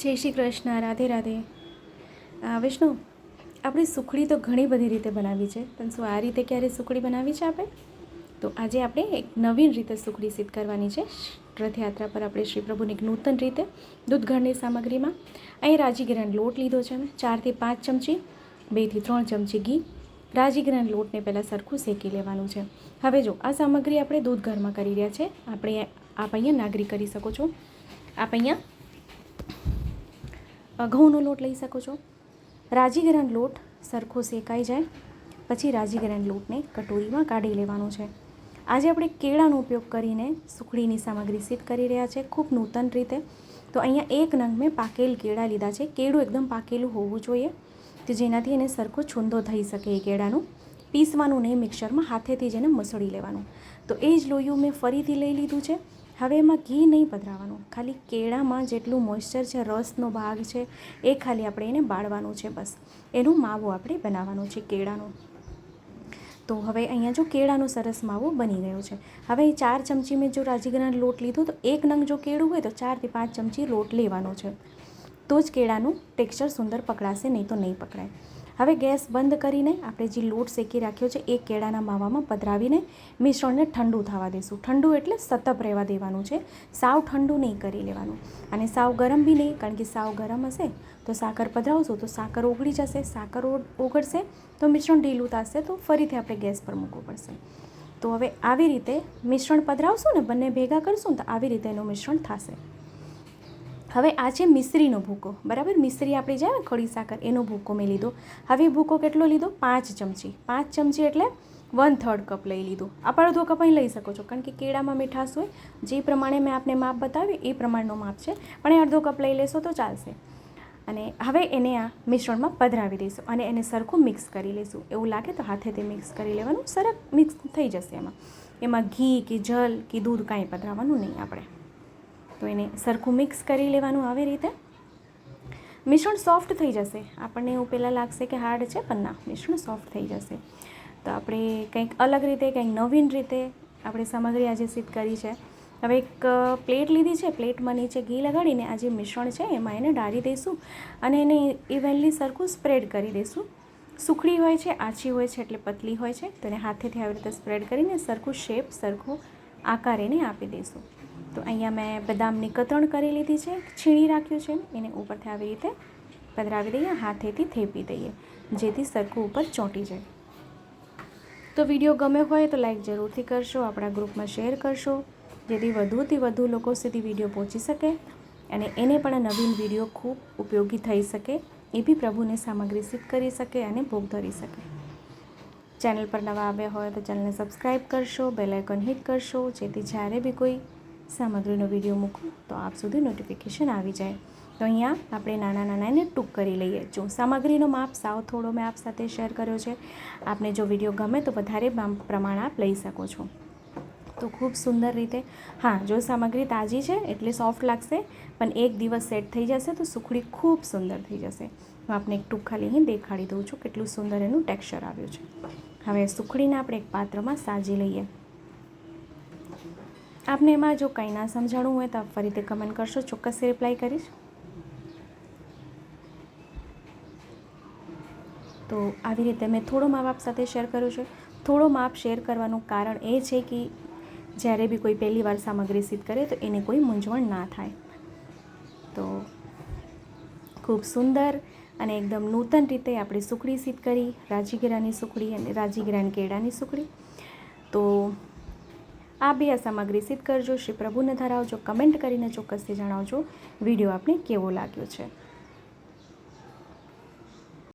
જય શ્રી કૃષ્ણ, રાધે રાધે. વિષ્ણુ, આપણે સુખડી તો ઘણી બધી રીતે બનાવી છે, પણ શું આ રીતે ક્યારે સુખડી બનાવી છે આપણે? તો આજે આપણે એક નવીન રીતે સુખડી સિદ્ધ કરવાની છે. રથયાત્રા પર આપણે શ્રી પ્રભુની એક નૂતન રીતે દૂધઘરની સામગ્રીમાં અહીં રાજીગીરાનો લોટ લીધો છે મેં ચારથી પાંચ ચમચી, બેથી ત્રણ ચમચી ઘી, રાજીગીરાના લોટને પહેલાં સરખું શેકી લેવાનું છે. હવે જો આ સામગ્રી આપણે દૂધ ઘરમાં કરી રહ્યા છે, આપણે આપ અહીંયા નાગરી કરી શકો છો. આપ અહીંયા ઘઉંનો લોટ લઈ શકો છો. રાજીગરાન લોટ સરખો શેકાઈ જાય, પછી રાજીગરાન લોટને કટોરીમાં કાઢી લેવાનો છે. આજે આપણે કેળાનો ઉપયોગ કરીને સુખડીની સામગ્રી સિદ્ધ કરી રહ્યા છે, ખૂબ નૂતન રીતે. તો અહીંયા એક નંગ મેં પાકેલ કેળા લીધા છે. કેળું એકદમ પાકેલું હોવું જોઈએ, કે જેનાથી એને સરખો છૂંદો થઈ શકે એ કેળાનું. પીસવાનું નહીં મિક્સરમાં હાથેથી જ એને મસળી લેવાનું. તો એ જ લોયું મેં ફરીથી લઈ લીધું છે. હવે એમાં ઘી નહીં પધરાવાનું. ખાલી કેળામાં જેટલું મોઇશ્ચર છે, રસનો ભાગ છે, એ ખાલી આપણે એને બાળવાનું છે બસ. એનું માવો આપણે બનાવવાનો છે કેળાનું. તો હવે અહીંયા જો કેળાનો સરસ માવો બની ગયો છે. હવે ચાર ચમચી મેં જો રાજીગરાનો લોટ લીધો, તો એક નંગ જો કેળું હોય તો ચારથી પાંચ ચમચી લોટ લેવાનો છે. તો જ કેળાનું ટેક્સચર સુંદર પકડાશે, નહીં તો નહીં પકડાય. હવે ગેસ બંધ કરીને આપણે જે લોટ શેકી રાખ્યો છે એ કેળાના માવામાં પધરાવીને મિશ્રણને ઠંડુ થવા દઈશું ઠંડુ એટલે સતપ રહેવા દેવાનું છે. સાવ ઠંડુ નહીં કરી લેવાનું. અને સાવ ગરમ બી નહીં, કારણ કે સાવ ગરમ હશે તો સાકર પધરાવશું તો સાકર ઓગળી જશે, સાકર ઓગ- ઓગળશે તો મિશ્રણ ઢીલું થશે તો ફરીથી આપણે ગેસ પર મૂકવું પડશે. તો હવે આવી રીતે મિશ્રણ પધરાવશું ને બંને ભેગા કરશું ને તો આવી રીતે એનું મિશ્રણ થશે. હવે આ છે મિશ્રીનો ભૂકો, બરાબર? મિશ્રી આપણી જાય ને ખડી સાકર, એનો ભૂકો મેં લીધો. હવે ભૂકો કેટલો લીધો? પાંચ ચમચી. પાંચ ચમચી એટલે વન થર્ડ કપ લઈ લીધો. આપણ અડધો કપ અહીં લઈ શકો છો, કારણ કે કેળામાં મીઠાશ હોય. જે પ્રમાણે મેં આપને માપ બતાવ્યું, એ પ્રમાણનો માપ છે. પણ એ અડધો કપ લઈ લેશો તો ચાલશે. અને હવે એને આ મિશ્રણમાં પધરાવી દઈશું અને એને સરખું મિક્સ કરી લઈશું. એવું લાગે તો હાથેથી મિક્સ કરી લેવાનું. સરસ મિક્સ થઈ જશે એમાં. એમાં ઘી કે જલ કે દૂધ કાંઈ પધરાવવાનું નહીં આપણે. તો એને સરખું મિક્સ કરી લેવાનું આવી રીતે. મિશ્રણ સોફ્ટ થઈ જશે. આપણને એવું પહેલાં લાગશે કે હાર્ડ છે, પણ ના, મિશ્રણ સોફ્ટ થઈ જશે. તો આપણે કંઈક અલગ રીતે, કંઈક નવીન રીતે આપણે સામગ્રી આજે સિદ્ધ કરી છે. હવે એક પ્લેટ લીધી છે. પ્લેટમાં નીચે ઘી લગાડીને આ જે મિશ્રણ છે, એમાં એને ડાળી દઈશું અને એને ઇવનલી સરખું સ્પ્રેડ કરી દઈશું. સુખડી હોય છે, આછી હોય છે, એટલે પતલી હોય છે. તો એને હાથેથી આવી રીતે સ્પ્રેડ કરીને સરખું શેપ સરખું આકાર એને આપી દઈશું. તો અહીંયા મેં બદામની કતરણ કરી લીધી છે, છીણી રાખ્યું છે, એને ઉપરથી આવી રીતે પધરાવી દઈએ, હાથેથી થેપી દઈએ, જેથી સરખું ઉપર ચોંટી જાય. તો વીડિયો ગમે હોય તો લાઈક જરૂરથી કરશો, આપણા ગ્રુપમાં શેર કરશો, જેથી વધુથી વધુ લોકો સુધી વીડિયો પહોંચી શકે અને એને પણ આ નવીન વીડિયો ખૂબ ઉપયોગી થઈ શકે, એ બી પ્રભુને સામગ્રી સિદ્ધ કરી શકે અને ભોગ ધરી શકે. ચેનલ પર નવા આવ્યા હોય તો ચેનલને સબસ્ક્રાઈબ કરશો, બેલ આઇકોન હિટ કરશો, જેથી જ્યારે બી કોઈ સામગ્રીનો વીડિયો મૂકું તો આપ સુધી નોટિફિકેશન આવી જાય. તો અહીંયા આપણે નાના નાના એને ટૂંક કરી લઈએ. જો સામગ્રીનો માપ સાવ થોડો મેં આપ સાથે શેર કર્યો છે. આપને જો વીડિયો ગમે તો વધારે પ્રમાણ આપ લઈ શકો છો. તો ખૂબ સુંદર રીતે, હા, જો સામગ્રી તાજી છે એટલે સોફ્ટ લાગશે, પણ એક દિવસ સેટ થઈ જશે તો સુખડી ખૂબ સુંદર થઈ જશે. હું આપને એક ટૂંક ખાલી અહીં દેખાડી દઉં છું કેટલું સુંદર એનું ટેક્સચર આવ્યું છે. હવે સુખડીને આપણે એક પાત્રમાં સાજી લઈએ. આપને એમાં જો કંઈ ના સમજાણું હોય તો આપ ફરીથી કમેન્ટ કરશો. ચોક્કસ રિપ્લાય કરીશ. તો આવી રીતે મેં થોડો મા આપ સાથે શેર કર્યું છે. થોડો માપ શેર કરવાનું કારણ એ છે કે જ્યારે બી કોઈ પહેલી વાર સામગ્રી સિદ્ધ કરે તો એને કોઈ મૂંઝવણ ના થાય. તો ખૂબ સુંદર અને એકદમ નૂતન રીતે આપણે સુખડી સિદ્ધ કરી, રાજીગીરાની સુખડી અને રાજીગીરાની કેળાની સુખડી. તો આ બે આ સામગ્રી સિદ્ધ કરજો. શ્રી પ્રભુને ધરાવજો. કમેન્ટ કરીને ચોક્કસથી જણાવજો. વીડિયો આપને કેવો લાગ્યો છે?